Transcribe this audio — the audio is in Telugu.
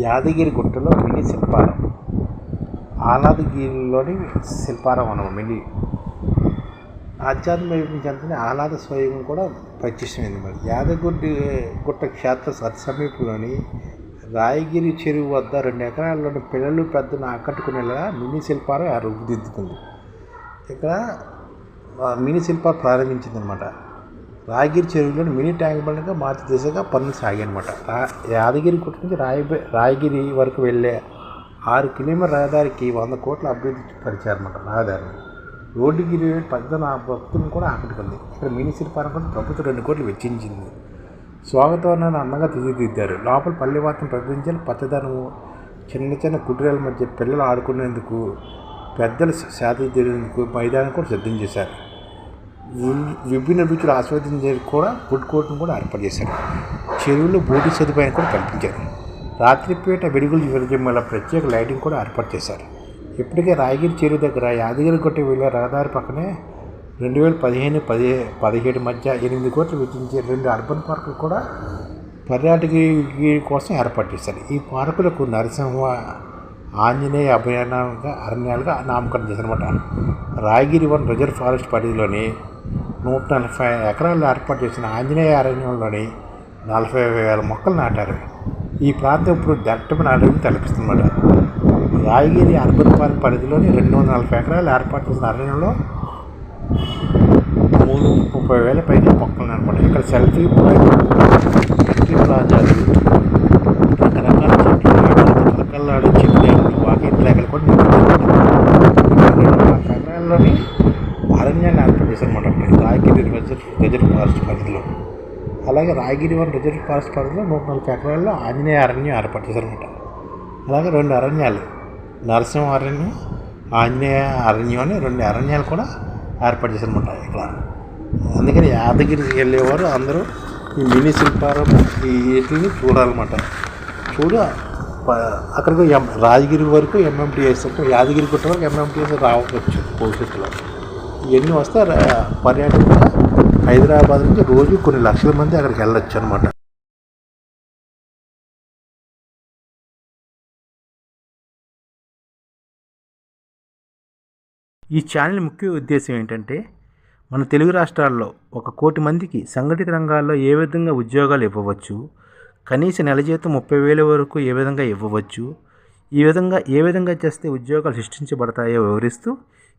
యాదగిరి గుట్టలో మినీ శిల్పారం. ఆహ్లాదగిరిలోని శిల్పారం అనవ మినీ. ఆధ్యాత్మిక చెందిన ఆహ్లాద స్వయం కూడా ప్రత్యక్షమైంది మరి. యాదగిరి గుట్ట క్షేత్ర సత్ సమీపంలోని రాయగిరి చెరువు వద్ద రెండు ఎకరాల్లోని పిల్లలు పెద్దను ఆకట్టుకునేలా మినీ శిల్పారం రూపుదిద్దుకుంది ఇక్కడ మినీ శిల్పాలు ప్రారంభించిందనమాట. రాయగిరి చెరువులోని మినీ ట్యాంక్ బండ్గా మార్చి దిశగా పనులు సాగాయన్నమాట. రా యాదగిరి గుట్ట నుంచి రాయ రాయగిరి వరకు వెళ్ళే ఆరు కిలోమీటర్ రహదారికి వంద కోట్ల అభివృద్ధి పరిచారన్నమాట రహదారిని. రోడ్డుకి ఇరవై పెద్ద నా భక్తులను కూడా ఆకట్టుకుంది. ఇక్కడ మినీ శిల్పారం కూడా ప్రభుత్వం రెండు కోట్లు వెచ్చించింది. స్వాగతాన్ని అందంగా తీర్చిదిద్దారు. లోపల పల్లెవాతం వాతం పచ్చదనము చిన్న చిన్న కుటీరాల మధ్య పిల్లలు ఆడుకునేందుకు పెద్దలు శాత తీరేందుకు మైదానం కూడా సిద్ధం చేశారు. విభిన్న రుచులు ఆస్వాదించేందుకు కూడా ఫుడ్ కోర్ట్ను కూడా ఏర్పాటు చేశారు. చెరువులో బోటి సదుపాయం కూడా కల్పించారు. రాత్రిపేట వెలుగులు విరజిమ్మల ప్రత్యేక లైటింగ్ కూడా ఏర్పాటు చేశారు. ఇప్పటికే రాయగిరి చెరువు దగ్గర యాదగిరి గుట్ట వెళ్ళే రహదారి పక్కనే రెండు వేల పదిహేను పది పదిహేడు మధ్య ఎనిమిది కోట్లు వెచ్చించే రెండు అర్బన్ పార్కులు కూడా పర్యాటక కోసం ఏర్పాటు చేశారు. ఈ పార్కులకు నరసింహ ఆంజనేయ అభయారణంగా అరణ్యాలుగా నామకరణం చేశారన్నమాట. రాయగిరి వన్ రిజర్వ్ ఫారెస్ట్ పరిధిలోని నూట నలభై ఎకరాల్లో ఏర్పాటు చేసిన ఆంజనేయ అరణ్యంలోని నలభై వేల మొక్కలు నాటారు. ఈ ప్రాంతం ఇప్పుడు దట్టమైన అడవిని తలపిస్తుందన్నమాట రాయగిరి అర్బన్ పార్క్ పరిధిలోని రెండు వందల నలభై ఎకరాలు ఏర్పాటు చేసిన అరణ్యంలో మూడు ముప్పై వేల పైగా మొక్కలు అనమాట ఇక్కడ సెల్ఫీ ఎంట్రీ ప్లాజాలు రకరకాల చెట్లు రకరకాల చెట్లు వాకింగ్ లేకలు కూడా రెండు వందల ఎకరాల్లోని చేశారన్నమాట. రాయగిరి రిజర్వ్ రిజర్వ్ ఫారెస్ట్ పరిధిలో. అలాగే రాయగిరి వన్ రిజర్వ్ ఫారెస్ట్ పరిధిలో నూట నలభై ఎకరాల్లో ఆంజనేయ అరణ్యం ఏర్పాటు చేశారన్నమాట. అలాగే రెండు అరణ్యాలు నరసింహ అరణ్యం ఆంజనేయ అరణ్యం అని రెండు అరణ్యాలు కూడా ఏర్పాటు చేశారన్నమాట ఇక్కడ. అందుకని యాదగిరి వెళ్ళేవారు అందరూ ఈ మినీ శిల్పారం ఈ వీటిని చూడాలన్నమాట. చూడ అక్కడికి ఎం రాజగిరి వరకు ఎంఎంటీఎస్ యాదగిరి గుట్ట వరకు ఎంఎంటీఎస్ రావచ్చు భవిష్యత్తులో. ఇవన్నీ వస్తే పర్యాటకులు హైదరాబాద్ నుంచి రోజు కొన్ని లక్షల మంది అక్కడికి వెళ్ళొచ్చు అనమాట ఈ ఛానల్ ముఖ్య ఉద్దేశం ఏంటంటే మన తెలుగు రాష్ట్రాల్లో ఒక కోటి మందికి సంఘటిత రంగాల్లో ఏ విధంగా ఉద్యోగాలు ఇవ్వవచ్చు కనీస నెల జీతం ముప్పై వేల వరకు ఏ విధంగా ఇవ్వవచ్చు ఈ విధంగా ఏ విధంగా చేస్తే ఉద్యోగాలు సృష్టించబడతాయో వివరిస్తూ